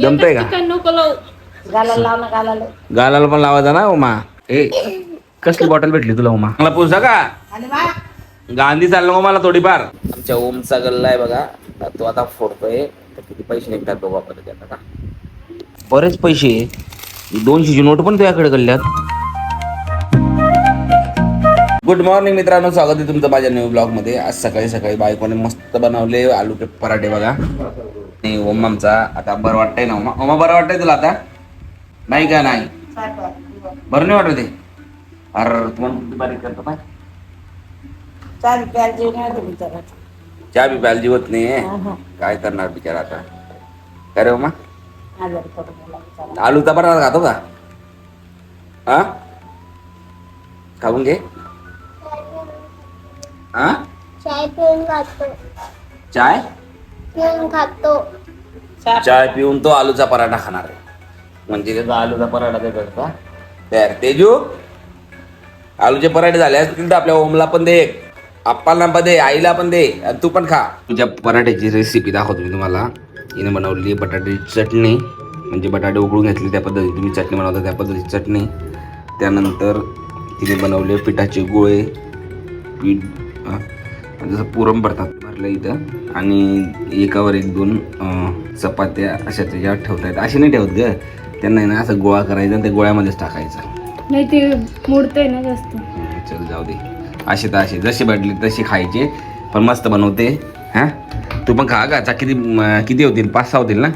जमतंय का? नको गालाला लाव ना गालाला. गालाला पण लावायचा ना उमा. ए कसली बॉटल भेटली तुला उमा? मला पुसा का? आणि बा गांधी चाललो मला थोडीफार. आमच्या ओमचा गल्ला आहे बघा. तो आता फोडतोय. तर किती पैसे निघतात बघू आपण त्याच्यात आता. बरेच पैसे. दोनशेची नोट पण तुझ्याकडे गल्ल्यात गुड मॉर्निंग मित्रांनो स्वागत आहे तुमचं माझ्या न्यू ब्लॉगमध्ये. आज सकाळी सकाळी बायकोने मस्त बनवले आलू के पराठे बघा. आणि ओम आमचा आता बरं वाटतंय ना ओमा ओमा बरं वाटतंय तुला आता? नाही का नाही? बरं नाही वाटत ते? अरे तुम्हाला बारीक करतो पाय. होतं बिचारा. चहा बी प्यायला जीवत नाही. काय करणार बिचारा आता? काय रे ओमा आजारी पडून गेला बिचारा. आलूचा पराठा खातो का? हा खाऊन घे. हा चाय पिऊन चाय? पिऊन खातो. चाय पिऊन. तो आलूचा पराठा खाणार आहे. म्हणजे त्याचा आलूचा पराठा ते करता? तयार. तेजू आलूचे पराठे झाले. असतील तर आपल्या ओमला पण दे. एक आप्पाला पण दे. आईला पण दे. आणि तू पण खा. तुझ्या पराठ्याची रेसिपी दाखवतो मी तुम्हाला. हिने बनवली बटाट्याची चटणी. म्हणजे बटाटे उकळून घेतले त्या पद्धतीने. तुम्ही चटणी बनवता त्या पद्धतीची चटणी. त्यानंतर तिने बनवले पिठाचे गोळे. पीठ जसं पुरम भरतात भरलं इथं. आणि एकावर एक दोन चपात्या अशा त्याच्यावर ठेवता येतात. असे नाही ठेवत ग. त्यांना ना असं गोळा करायचा आणि त्या गोळ्यामध्येच टाकायचा. नाही ते मोडतंय ना जास्त. चल जाऊ दे. असे तर असे जसे भेटले तसे खायचे. पण मस्त बनवते. हां? तू पण खा का चा किती किती होतील? पाच सहा होतील ना?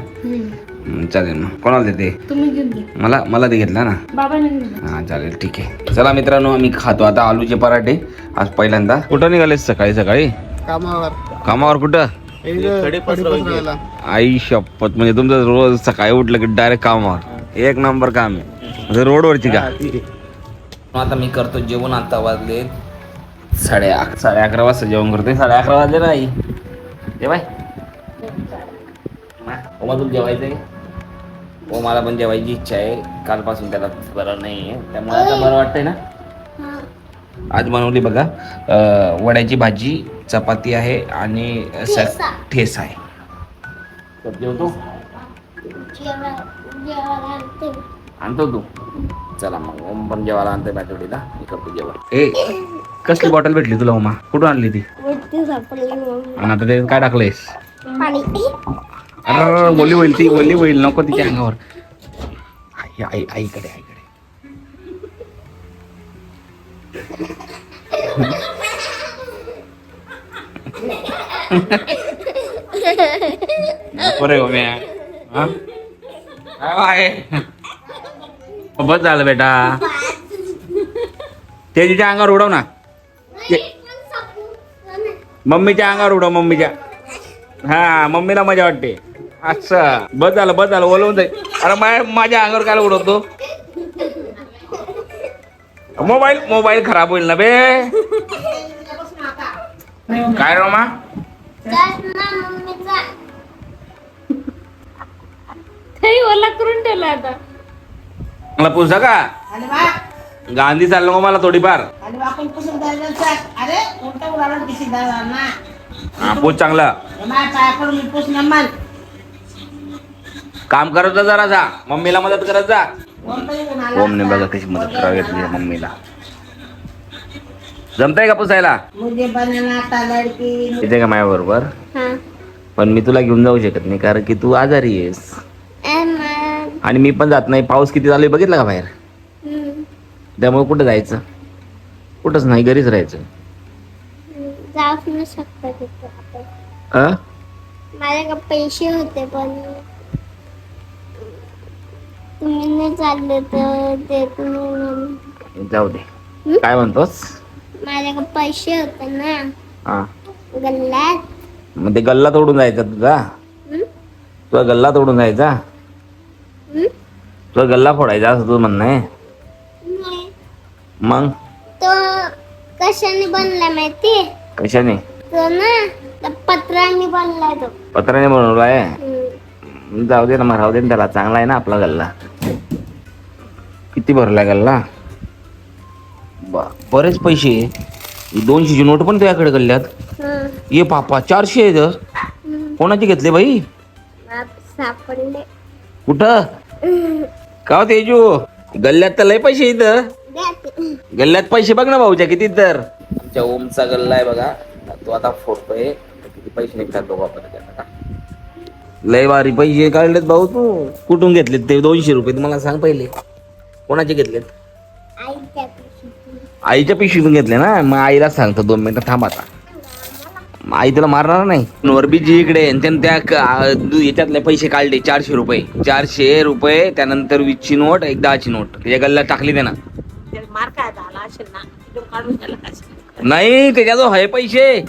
चालेल मग कोणाला देते? तुम्ही घेऊन घ्या मला मला ते घेतला ना? बाबाने घेऊन घ्या हां चालेल ठीक आहे. चला मित्रांनो आम्ही खातो आता आलूचे पराठे. आज पहिल्यांदा. कुठं निघाले सकाळी सकाळी? कामावर. कामावर कुठं? आई शपथ म्हणजे तुमचं रोज सकाळी उठलं की डायरेक्ट कामावर. एक नंबर काम आहे. म्हणजे रोडवरची का? आता मी करतो जेवण आता वाजले साडे अक साडे अकरा वाजता जेवण करतोय. साडे अकरा वाजले ना आई? जेवाय तुला जेवायचंय? हो मला पण जेवायची इच्छा आहे. कालपासून त्याला बरं नाही आहे त्यामुळे आता बरं वाटतंय ना? आज बनवली बघा. अं, वड्याची भाजी चपाती आहे आणि स- ठेचा. ठेस आहे. तर जेवतो? आणते. आणतो तू? चला मग. ओम पण जेवायला आणतोय बॅटवडीला मी करतो जेवण. ए कसली बॉटल भेटली तुला ओमा? कुठून आणली ती? वरती सापडली मम्मी. आणि आता ते काय टाकलंयस? पाणी. अरे बोली होईल ती बोली होईल. नको तिच्या अंगावर. आई आई आईकडे आईकडे. बरे हो हा? बस झालं बेटा. तेजीच्या अंगावर उडव ना. ते- मम्मीच्या अंगावर उडव मम्मीच्या. हा मम्मीला मजा वाटते. असं बस झालं बस झालं ओलवून जाईल अरे मा- माझ्या अंगावर काय उडवतो मोबाईल मोबाईल खराब होईल ना बे. काय रोमा तरी ओला करून ठेवला आता. मला पुसा का? गांधी चाललो का मला थोडीफार. आणि बा आपण काम करत जा जरा जा. मम्मीला मदत करत जा. ओमने बघा कशी मदत करावी घेतली आहे मम्मीला. जमताय का पुसायला? मुझे बनाना आता लडकी. येते का माझ्या बरोबर हा. पण मी तुला घेऊन जाऊ शकत नाही कारण की तू आजारी आहेस. आणि मी पण जात नाही. पाऊस किती चालू आहे बघितला का बाहेर? त्यामुळे कुठं जायचं? कुठंच नाही घरीच राहायचं. जाऊ न शकता तिथे आपण. अ? माझ्याकडे पैसे होते पण तुम्ही नाही चालले तर ते तुम्ही जाऊ दे. काय म्हणतोस? माझ्याकडे पैसे होते ना. हा. गल्ल्यात मग ते गल्ला तोडून जायचा तुझा हं? तुझा गल्ला तोडून जायचा? हं? तुझा गल्ला फोडायचा असं तुझं म्हणणं आहे? नाही. मग? तो कशाने बनला माहिती? कशाने? तो ना त्या पत्राने बनलाय तो. पत्राने बनवला आहे हं. जाऊ दे ना मग राहू दे ना त्याला चांगला आहे ना आपला गल्ला. किती भरलाय गल्ला? बा- बरेच पैसे. दोनशेची नोट पण तुझ्याकडे गल्ल्यात हं. ये पापा चारशे आहेत. कोणाचे घेतले बाई? सापडले. कुठं? का हो तेजू? गल्ल्यात तर लय पैसे इथं. गल्ल्यात पैसे बघ ना भाऊच्या किती तर. आमच्या ओमचा गल्ला आहे बघा. तो आता फोडतोय. किती पैसे निघतात बघू आपण आता. लय भारी पैसे काढलेत भाऊ तू. कुठून घेतलेत ते दोनशे रुपये? तुम्हाला सांग पहिले. कोणाचे घेतलेत? आईच्या पिशवीतून. घेतले ना? मग आईला सांगतो दोन मिनिटं थांब आता. मग आई तुला मारणार नाही? वरबीजी इकडे. आणि त्यानं त्या क- आ, दु- याच्यातले पैसे काढले चारशे रुपये. चारशे रुपये त्यानंतर वीसची नोट एक दहाची नोट. त्याच्या गल्ल्यात टाकली त्यानं. मार काय झाला असेल ना. काढून असेल. नाही त्याच्याजवळ आहे पैसे.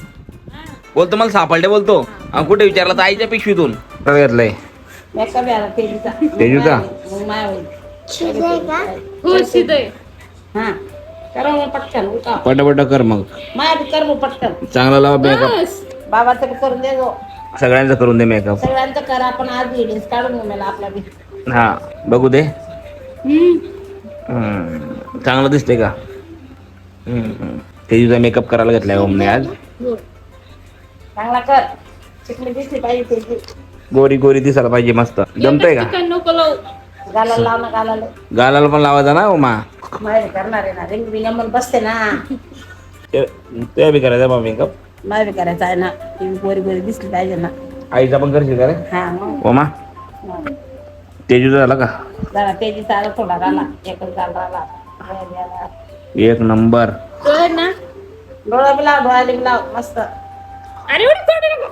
बोलतो मला सापडले बोलतो. अहो, कुठे विचारला तर आईच्या पिशवीतून घेतलंय मेकअप याला तेजीचा का? हो शिदय हा. करा मग पटकन उठा. पटापट कर मग. माया बी कर मग पटकन. चांगला लावा मेकअप बस. बाबाचं बी करून दे गो. सगळ्यांचा करून दे मेकअप सगळ्यांचं करा आपण आज व्हिडिओ काढून घेऊ मला आपला बी. हा बघू दे. हम्म. हम्म, चांगलं दिसतंय का? हम्म. तेजूचा मेकअप करायला घेतलाय ओमने आज. चांगला कर. चिकनी दिसली पाहिजे तेजी गोरी गोरी दिसायला पाहिजे मस्त. जमतंय का? चिकन नको लावू. गालाला लाव ना गालाला. गालाला पण लावायचा ना ओमा माय बी करणार आहे ना रिंग बी नंबर बसते ना. ते बी करायचा बा मेकअप माय बी करायचं आहे ना. ती गोरी गोरी दिसली पाहिजे ना. आईचा पण करशील का रे? हा मग. तेजूचा झाला का? जरा तेजी चालत थोडा राहिला एकच गाल डोळा. एक नंबर. कळ ना? डोळा बी लाव बी लाव मस्त. अरे एवढं तोंड नको.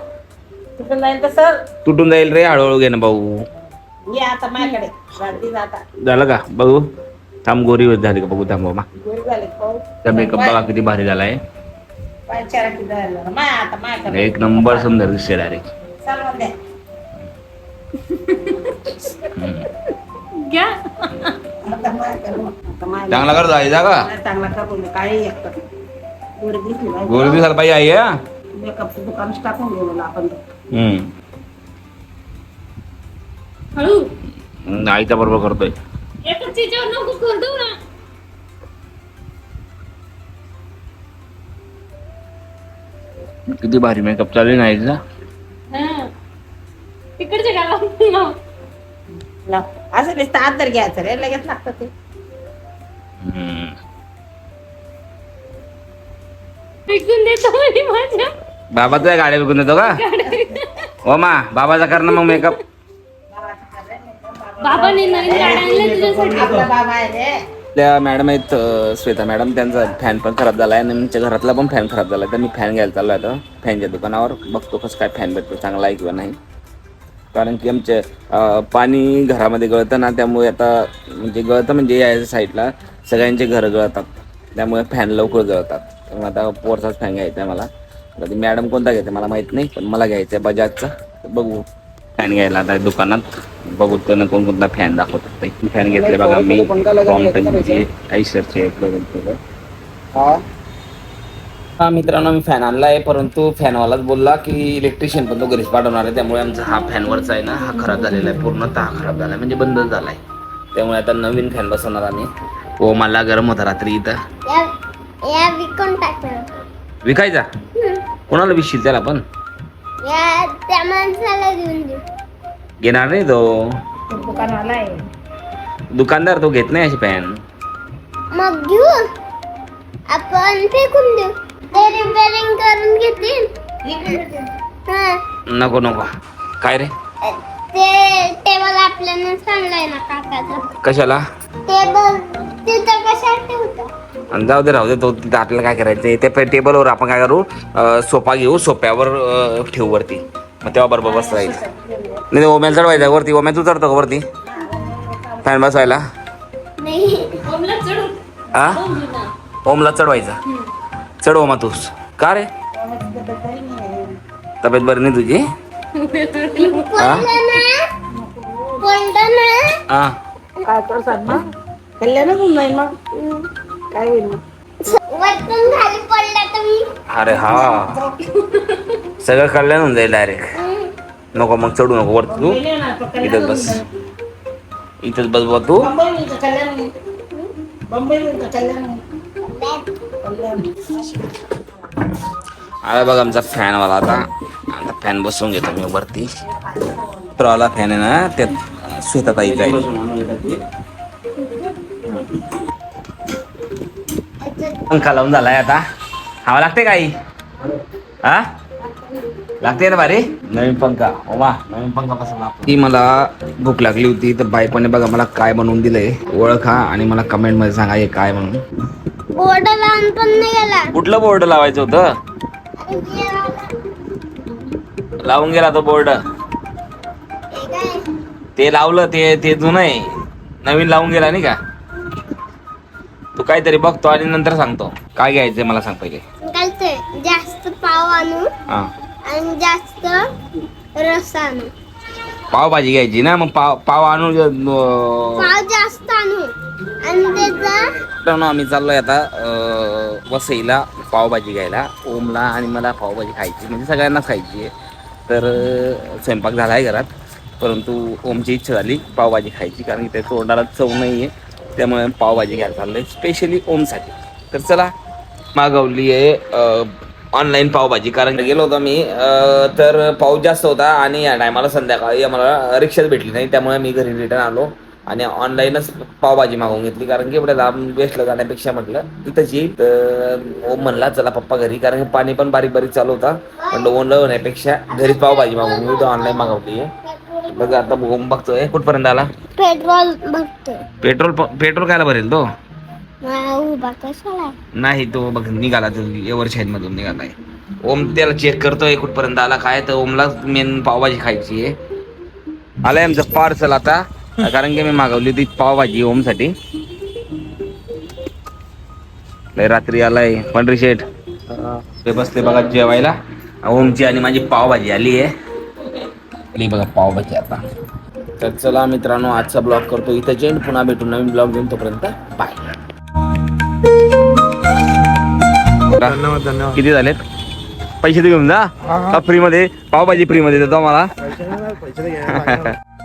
तिथून जाईल तसं तुटून जाईल रे हळूहळू घे ना भाऊ. ये आता माझ्याकडे. गाडी आता झालं का? बघू. थांब गोरी झाली का? बघू थांब झाली पाहू त्या मेकअप बघा किती भारी झालाय. पाय चारा किती झाला. माय आता माझ्याकडे. एक नंबर सुंदर दिसते डायरेक्ट चालवून दे घ्या. आता माझ्याकडे. आता माझ्या चांगला कर जायचा का चांगला करून दे. काही एक दिसली गोरी पाहिजे दिसायला पाहिजे आई हा? मेकअपचं दुकान टाकून घेऊ आपण. हम्म. हळू. बरोबर करतोय. एका चिच्यावर नको करू देऊ ना. किती भारी मेकअप चालू आहे ना आईचा. हा. तिकडचे गाला लाव. लाव. असं नुसतं आत तर घ्यायचं रे लगेच लागतं ते. हम्म. देतो म्हणे माझ्या. बाबाचा गाड्या विकून देतो का? ओमा बाबाचा कर ना मग मेकअप बाबाने नवीन गाड्या आणल्या तुझ्यासाठी. आपला बाबा आहे रे. त्या मॅडम आहेत श्वेता मॅडम. त्यांचा फॅन पण खराब झाला आहे आणि आमच्या घरातला पण फॅन खराब झाला आहे तर मी फॅन घ्यायला चाललो आहे आता फॅनच्या दुकानावर. बघतो कसं काय फॅन भेटतो चांगला आहे किंवा नाही. कारण की आमचे पाणी घरामध्ये गळतं ना त्यामुळे आता म्हणजे गळतं म्हणजे या साईडला सगळ्यांचे घरं गळतात. त्यामुळे फॅन लवकर गळतात. त्यामुळे आता पोरचाच फॅन घ्यायचा आहे मला. आता मॅडम कोणता घ्यायचा मला माहीत नाही पण मला घ्यायचा आहे बजाजचा. तर बघू. फॅन घ्यायला आता दुकानात. बघू त्यांना कोणकोणता फॅन दाखवतात ते. फॅन घेतले बघा मी आईसरचे हा? मित्रांनो मी फॅन आणला आहे परंतु फॅनवालाच बोलला की इलेक्ट्रिशियन पण तो घरीच पाठवणार आहे. त्यामुळे आमचा हा फॅनवरचा आहे ना हा खराब झालेला आहे. पूर्णतः हा खराब झाला आहे म्हणजे बंदच झाला आहे त्यामुळे आता नवीन फॅन बसवणार आम्ही. हो मला गरम होता रात्री इथं. या या विकून टाकलं विकायचा? कोणाला विकशील त्याला पण? या त्या माणसाला देऊन देऊ घेणार नाही तो. तो दुकानवाला आहे. दुकानदार तो घेत नाही अशी फॅन मग घेऊ. आपण फेकून देऊ. ते रिपेअरिंग करून घेतील. हा. नको नको. काय रे? ते टेबल आपल्याला सांगलंय ना काकाचं कशाला? टेबल तिथं कशाला ठेवतो आणि जाऊ दे राहू दे तो तिथं आपल्याला काय करायचं ते टेबलवर आपण काय करू? सोफा घेऊ सोप्यावर ठेवू वरती. मग तेव्हा बरोबर बसता येईल. नाही ते ओम्याला चढवायचं वरती ओम्यात उतरतो का वरती? फॅन बसवायला? नाही. ओमला चढू. हा ओमला. चढवायचा. चढ ओमा तूच. का रे? तब्येत बरी नाही तुझी? हा काय होईल वरतून खाली पडला तर मी अरे हा. सगळं कल्याण होऊन जाईल डायरेक्ट नको मग चढू नको वरती तू. गेले ना, तो कल्याण इथंच बस. इथंच बस बा तू. बंबई होईल का कल्याण होईल? बंबई होईल का कल्याण होईल? कल्याण. आला बघ आमचा फॅनवाला आता. आता फॅन बसवून घेतो मी वरती. वाला फॅन आहे ना त्यात श्वेताताईचा आहे पंखा लावून झालाय आता. हवा लागते काही? हा? लागते ना भारी? नवीन पंखा. ओमा नवीन पंखा पसंत ती मला भूक लागली होती तर बायपाने बघा मला काय बनवून दिलंय. ओळखा आणि मला कमेंटमध्ये सांगा हे काय म्हणून. बोर्ड लावून पण नाही गेला. कुठलं बोर्ड लावायचं होतं? लावून गेला तो बोर्ड. ते लावलं ते ते जुनं आहे. नवीन लावून गेला नाही का? तू काहीतरी बघतो आणि नंतर सांगतो. काय घ्यायचंय मला सांग पहिले. घालतोय जास्त पाव आणू हा. आणि जास्त रस आणू. पावभाजी घ्यायची ना मग पाव पाव आणून अं, पाव जास्त आणू. आणि त्याचा मित्रांनो आम्ही चाललोय आता अं, वसईला पावभाजी घ्यायला ओमला आणि मला पावभाजी खायची म्हणजे सगळ्यांनाच खायची आहे. तर अं, स्वयंपाक झाला आहे घरात परंतु ओमची इच्छा झाली पावभाजी खायची कारण की त्या तोंडाला चव नाही आहे त्यामुळे पावभाजी घ्यायला चाललोय स्पेशली ओमसाठी तर चला मागवली आहे ऑनलाईन पावभाजी. कारण गेलो होतो मी तर पाऊस जास्त होता आणि या टायमाला संध्याकाळी आम्हाला रिक्षाच भेटली नाही त्यामुळे मी घरी रिटर्न आलो आणि ऑनलाईनच पावभाजी मागवून घेतली. कारण की एवढ्या लांब वेस्टला जाण्यापेक्षा म्हटलं तिथंच येईल. तर ओम म्हणला चला पप्पा घरी. कारण की पाणी पण बारीक बारीक चालू होता. म्हणलं ओनलं होण्यापेक्षा घरीच पावभाजी मागवून मी ऑनलाईन मागवली आहे. बघा आता ओम बघतोय कुठपर्यंत आला? पेट्रोल भरतोय पेट्रोल प- पेट्रोल कायला भरेल तो? मला उभा कशाला नाही तो बघ निघाला तो. एवर मधून निघालाय ओम त्याला चेक करतोय कुठपर्यंत आला काय तर ओमला मेन पावभाजी खायची आहे. आलाय आमचं पार्सल आता. कारण की मी मागवली होती पावभाजी ओमसाठी. लय रात्री आलाय. पंढरी शेठ ते बसले बघा जेवायला. ओमची आणि माझी पावभाजी आली आहे. आली बघा पावभाजी आता. तर चला मित्रांनो आजचा ब्लॉग करतो इथं. जेंड पुन्हा भेटू. नवीन ब्लॉग घेऊन तोपर्यंत बाय धन्यवाद धन्यवाद. किती झालेत? पैसे देऊन जा. फ्री मध्ये पावभाजी फ्री मध्ये देतो मला पैसे